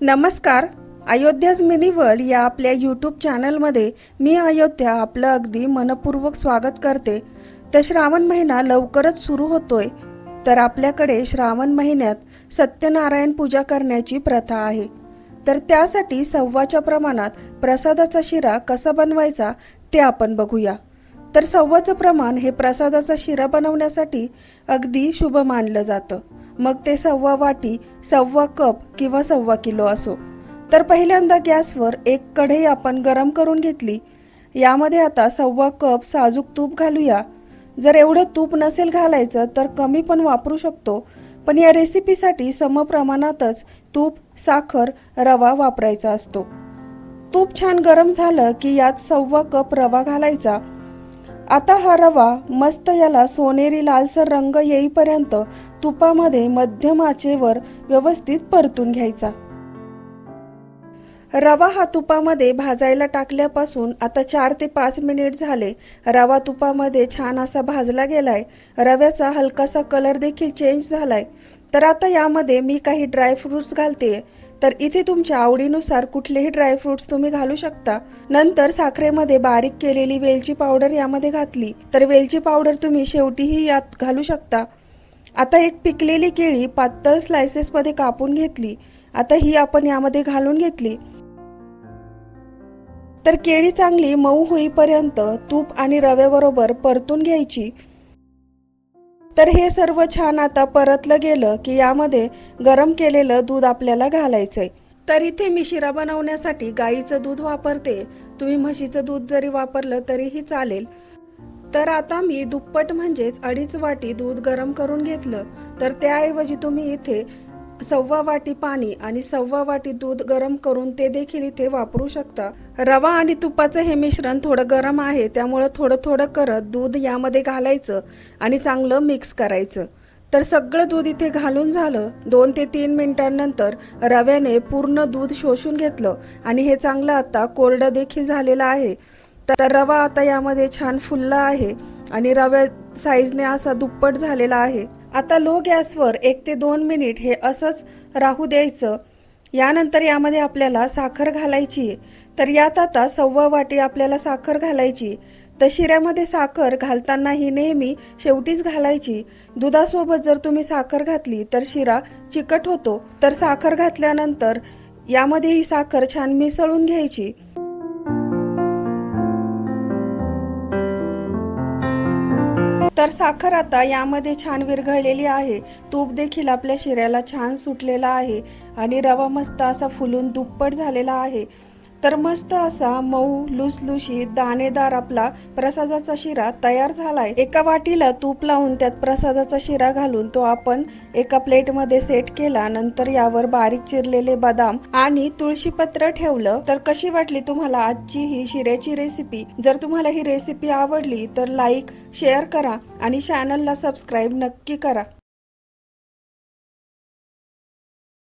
नमस्कार. अयोध्याज mini world या आपल्या यूट्यूब चॅनलमध्ये मी अयोध्या आपलं अगदी मनपूर्वक स्वागत करते. तर श्रावण महिना लवकरच सुरू होतोय. तर आपल्याकडे श्रावण महिन्यात सत्यनारायण पूजा करण्याची प्रथा आहे. तर त्यासाठी सव्वाच्या प्रमाणात प्रसादाचा शिरा कसा बनवायचा ते आपण बघूया. तर सव्वाचं प्रमाण हे प्रसादाचा शिरा बनवण्यासाठी अगदी शुभ मानलं जातं. मग ते सव्वा वाटी सव्वा कप किंवा सव्वा किलो असो. तर पहिल्यांदा गॅसवर एक कढई आपण गरम करून घेतली. यामध्ये आता सव्वा कप साजूक तूप घालूया. जर एवढं तूप नसेल घालायचं तर कमी पण वापरू शकतो पण या रेसिपीसाठी समप्रमाणातच तूप साखर रवा वापरायचा असतो. तूप छान गरम झालं की यात सव्वा कप रवा घालायचा. आता हा रवा मस्त याला सोनेरी लालसर रंग येईपर्यंत तुपामध्ये मध्यम आचेवर व्यवस्थित परतून घ्यायचा. रवा हा तुपामध्ये भाजायला टाकल्यापासून आता चार ते पाच मिनिट झाले रवा तुपामध्ये छान असा भाजला गेलाय. रव्याचा हलकासा कलर देखील चेंज झालाय. तर आता यामध्ये मी काही ड्रायफ्रुट्स घालते तर इथे तुमच्या आवडीनुसार कुठलेही ड्रायफ्रुट्स तुम्ही घालू शकता. नंतर साखरेमध्ये बारीक केलेली वेलची पावडर यामध्ये घातली. तर वेलची पावडर तुम्ही शेवटीही यात घालू शकता. आता एक पिकलेली केळी पातळ स्लायसेसमध्ये कापून घेतली. आता ही आपण यामध्ये घालून घेतली. तर केळी चांगली मऊ होईपर्यंत तूप आणि रव्याबरोबर परतून घ्यायची. तर हे सर्व छान आता परतलं गेलं की यामध्ये गरम केलेलं दूध आपल्याला घालायचंय. तर इथे मी शिरा बनवण्यासाठी गाईचं दूध वापरते. तुम्ही म्हशीचं दूध जरी वापरलं तरीही चालेल. तर आता मी दुप्पट म्हणजेच अडीच वाटी दूध गरम करून घेतलं. तर त्याऐवजी तुम्ही इथे सव्वा वाटी पाणी आणि सव्वा वाटी दूध गरम करून ते देखील इथे वापरू शकता. रवा आणि तुपाचं हे मिश्रण थोडं गरम आहे त्यामुळं थोडं थोडं करत दूध यामध्ये घालायचं आणि चांगलं मिक्स करायचं. तर सगळं दूध इथे घालून झालं दोन ते तीन मिनिटांनंतर रव्याने पूर्ण दूध शोषून घेतलं आणि हे चांगलं आता कोरडं देखील झालेलं आहे. तर रवा आता यामध्ये छान फुलला आहे आणि रव्या साईजने असा दुप्पट झालेला आहे. आता लो गॅसवर एक ते दोन मिनिट हे असंच राहू द्यायचं. यानंतर यामध्ये आपल्याला साखर घालायची. तर यात आता सव्वा वाटी आपल्याला साखर घालायची. तर शिऱ्यामध्ये साखर घालताना ही नेहमी शेवटीच घालायची. दुधासोबत जर तुम्ही साखर घातली तर शिरा चिकट होतो. तर साखर घातल्यानंतर यामध्ये ही साखर छान मिसळून घ्यायची. तर साखर आता यामध्ये छान विरघळलेली आहे. तूप देखील आपल्या शिऱ्याला छान सुटलेला आहे आणि रवा मस्त असा फुलून दुप्पट झालेला आहे. तर मस्त असा मऊ लुसलुशीत दाणेदार आपला प्रसादाचा शिरा तयार झालाय. एका वाटीला तूप लावून त्यात प्रसादाचा शिरा घालून तो आपण एका प्लेटमध्ये सेट केला. नंतर यावर बारीक चिरलेले बदाम आणि तुळशीपत्र ठेवलं. तर कशी वाटली तुम्हाला आजची ही शिऱ्याची रेसिपी जर तुम्हाला ही रेसिपी आवडली तर लाईक शेअर करा आणि चॅनलला सबस्क्राईब नक्की करा.